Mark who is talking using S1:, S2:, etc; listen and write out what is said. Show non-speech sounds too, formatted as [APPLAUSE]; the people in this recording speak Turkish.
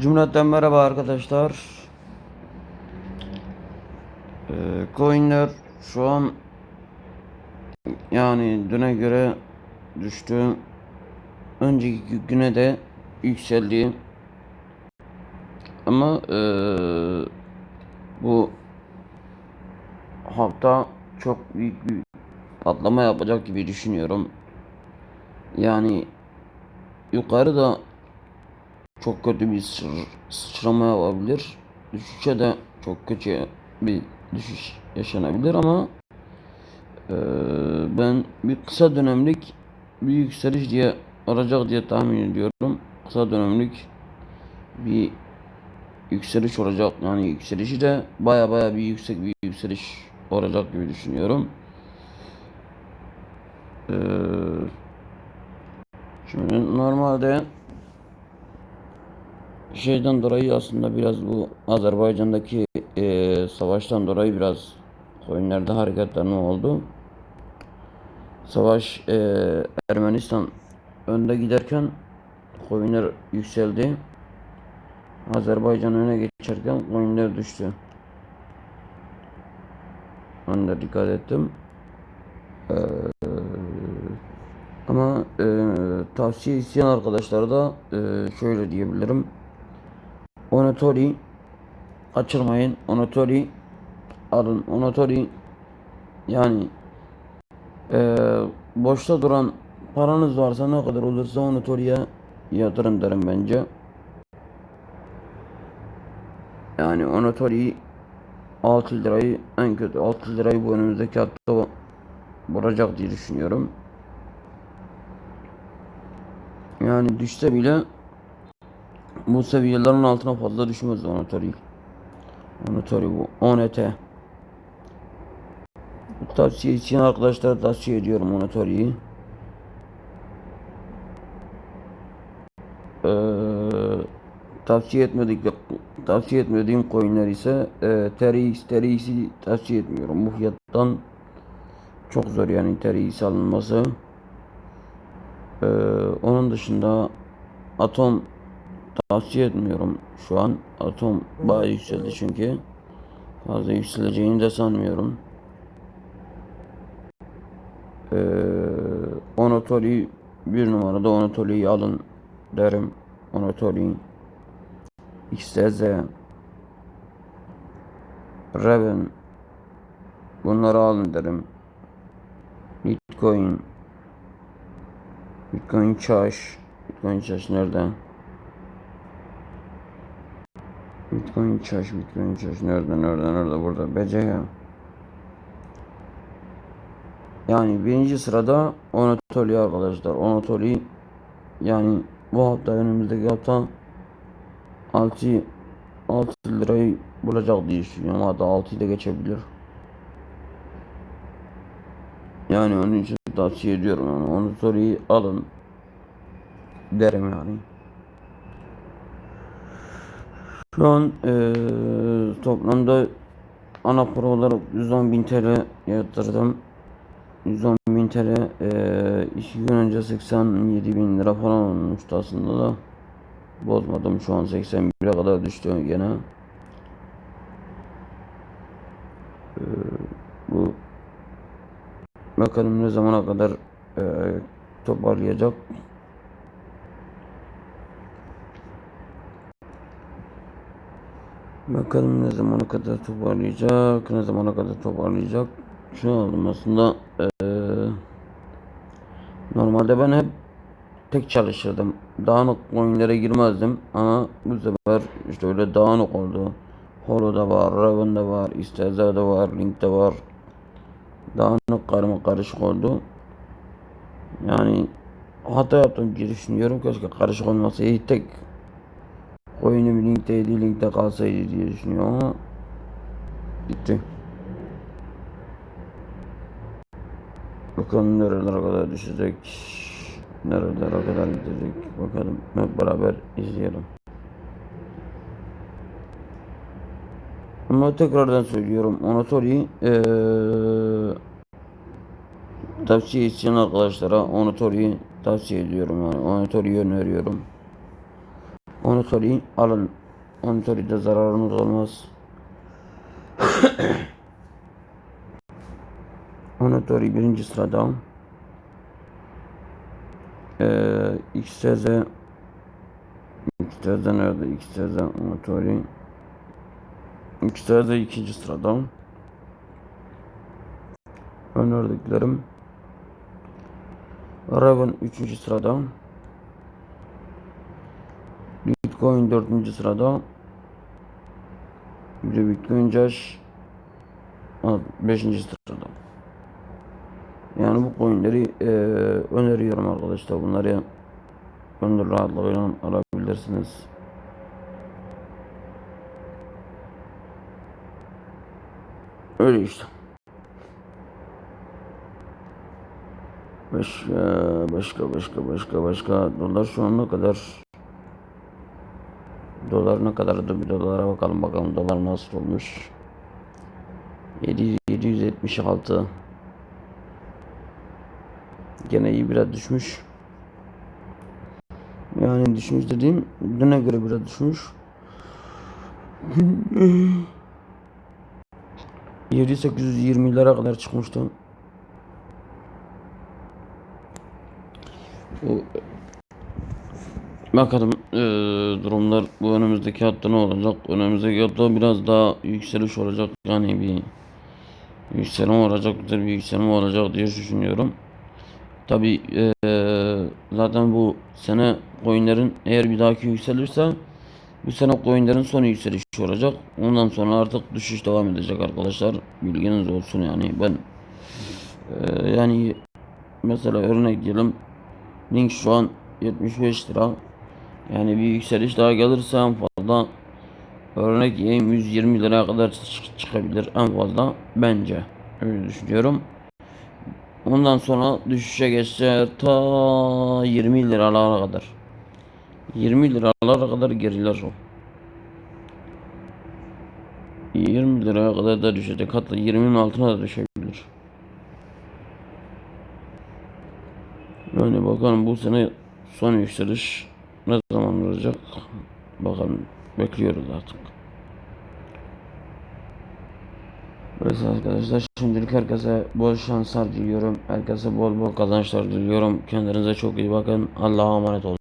S1: Cümleten merhaba arkadaşlar. Ee, coinler şu an yani düne göre düştü. Önceki güne de yükseldi. Ama eee, bu hafta çok büyük bir patlama yapacak gibi düşünüyorum. Yani yukarıda çok kötü bir sıçrama yapabilir. Düşüşe de çok kötü bir düşüş yaşanabilir ama eee, ben bir kısa dönemlik bir yükseliş diye olacak diye tahmin ediyorum. Kısa dönemlik bir yükseliş olacak. Yani yükselişi de baya baya bir yüksek bir yükseliş olacak gibi düşünüyorum. Eee, şimdi normalde şeyden dolayı aslında biraz bu Azerbaycan'daki eee, savaştan dolayı biraz coinlerde hareketlenme oldu. Savaş eee, Ermenistan önde giderken coinler yükseldi. Azerbaycan öne geçerken coinler düştü. Ben de dikkat ettim. Eee, ama eee, tavsiye isteyen arkadaşlara da eee, şöyle diyebilirim. Onatori kaçırmayın. Onatori alın. Onatori yani eee, boşta duran paranız varsa ne kadar olursa Onatori'ye yatırın derim bence. Yani Onatori 6 lirayı en kötü 6 lirayı bu önümüzdeki hafta vuracak diye düşünüyorum. Yani düşse bile bu seviyelerin altına fazla düşmez Onatori. Onatori bu. ONT. Bu tavsiye için arkadaşlara tavsiye ediyorum Onatori'yi. Ee, tavsiye etmedik tavsiye etmediğim coinler ise e, TRX, TRX'i tavsiye etmiyorum. Bu fiyattan çok zor yani TRX alınması. Ee, onun dışında Atom tavsiye etmiyorum şu an. Atom bayağı yükseldi çünkü. Fazla yükseleceğini de sanmıyorum. Ee, Onatori bir numarada Onatori'yi alın derim. Onatori XTZ Raven bunları alın derim. Bitcoin Bitcoin Cash Bitcoin Cash nerede? Bitcoin Cash Bitcoin Cash nerede nerede nerede? Burada. BCH yani birinci sırada Anatoly arkadaşlar. Anatoly yani bu hafta önümüzdeki hafta 6 6 lirayı bulacak diye düşünüyorum. Hatta 6'yı da geçebilir. Yani onun için tavsiye ediyorum. Yani onu soruyu alın derim yani. Şu an eee, toplamda ana para olarak 110 bin TL yatırdım. 110 bin TL eee iki gün önce 87 bin lira falan olmuştu aslında da bozmadım şu an 81'e kadar düştü gene. Eee, bu Bakalım ne zamana kadar e, toparlayacak. Bakalım ne zamana kadar toparlayacak, ne zamana kadar toparlayacak. Şu aldım aslında e, normalde ben hep tek çalışırdım. Dağınık oyunlara girmezdim ama bu sefer işte öyle dağınık oldu. Holo'da var, Raven'da var, İsteza'da var, Link'te var. Dağınık karma karışık oldu. Yani hata yaptım diye düşünüyorum. Keşke karışık olmasaydı tek oyunu linkteydi, linkte kalsaydı diye düşünüyorum ama bitti. Bakalım nerelere kadar düşecek. Nerelere kadar gidecek. Bakalım hep beraber izleyelim. Ama tekrardan söylüyorum. Onatori eee tavsiye isteyen arkadaşlara Onatori'yi tavsiye ediyorum yani. Onatori'yi öneriyorum. Onitory alın. Onitory'de zararınız olmaz. [COUGHS] Onitory birinci sırada. Ee, XTZ XTZ nerede? XTZ Onitory XTZ ikinci sırada. Önerdiklerim Raven 3. sırada. Bitcoin 4. sırada. Bir de Bitcoin Cash 5. sırada. Yani bu coinleri eee, öneriyorum arkadaşlar. Bunları gönül rahatlığıyla alabilirsiniz. Öyle işte. Başka, başka, başka, başka, başka. Dolar şu an ne kadar? Dolar ne kadardı? Bir dolara bakalım bakalım dolar nasıl olmuş. 700, 776. Gene iyi biraz düşmüş. Yani düşmüş dediğim düne göre biraz düşmüş. [LAUGHS] 7820'lere kadar çıkmıştı. Bu bakalım eee, durumlar bu önümüzdeki hafta ne olacak? Önümüzdeki hafta biraz daha yükseliş olacak. Yani bir yükselme olacak, güzel bir yükselme olacak diye düşünüyorum. Tabi zaten bu sene coinlerin eğer bir dahaki yükselirse bu sene coinlerin son yükselişi olacak. Ondan sonra artık düşüş devam edecek arkadaşlar. Bilginiz olsun yani ben eee, yani mesela örnek diyelim Link şu an 75 lira. Yani bir yükseliş daha gelirse en fazla örnek diyeyim 120 liraya kadar çık- çıkabilir en fazla bence. Öyle düşünüyorum. Ondan sonra düşüşe geçse ta 20 liralara kadar. 20 liralara kadar geriler o. 20 liraya kadar da düşecek. Hatta 20'nin altına da düşebilir. Yani bakalım bu sene son yükseliş ne zaman olacak? Bakalım bekliyoruz artık. Evet arkadaşlar şimdilik herkese bol şanslar diliyorum. Herkese bol bol kazançlar diliyorum. Kendinize çok iyi bakın. Allah'a emanet olun.